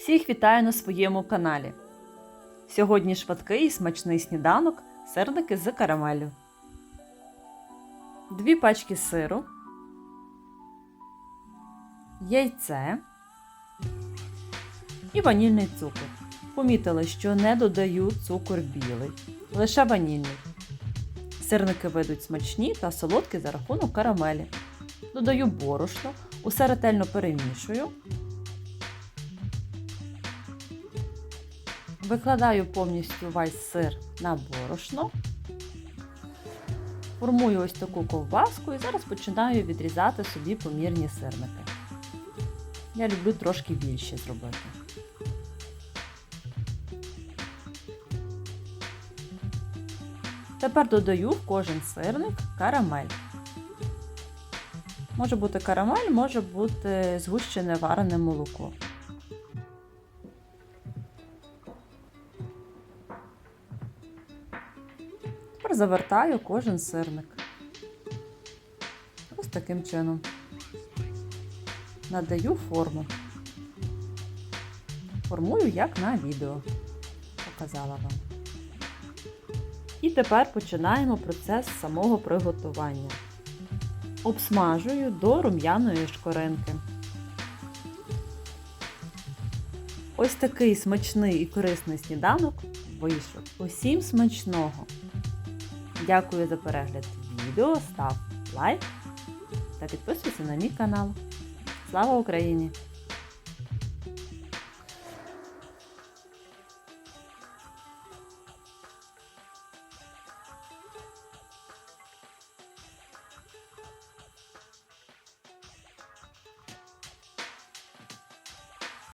Всіх вітаю на своєму каналі. Сьогодні швидкий і смачний сніданок сирники з карамеллю. Дві пачки сиру, яйце і ванільний цукор. Помітила, що не додаю цукор білий, лише ванільний. Сирники вийдуть смачні та солодкі за рахунок карамелі. Додаю борошно, усе ретельно перемішую. Викладаю повністю весь сир на борошно. Формую ось таку ковбаску і зараз починаю відрізати собі помірні сирники. Я люблю трошки більше зробити. Тепер додаю в кожен сирник карамель. Може бути карамель, може бути згущене варене молоко. Тепер завертаю кожен сирник. Ось таким чином. Надаю форму. Формую як на відео. Показала вам. І тепер починаємо процес самого приготування. Обсмажую до рум'яної шкоринки. Ось такий смачний і корисний сніданок вийшов. Усім смачного! Дякую за перегляд відео, став лайк та підписуйся на мій канал. Слава Україні!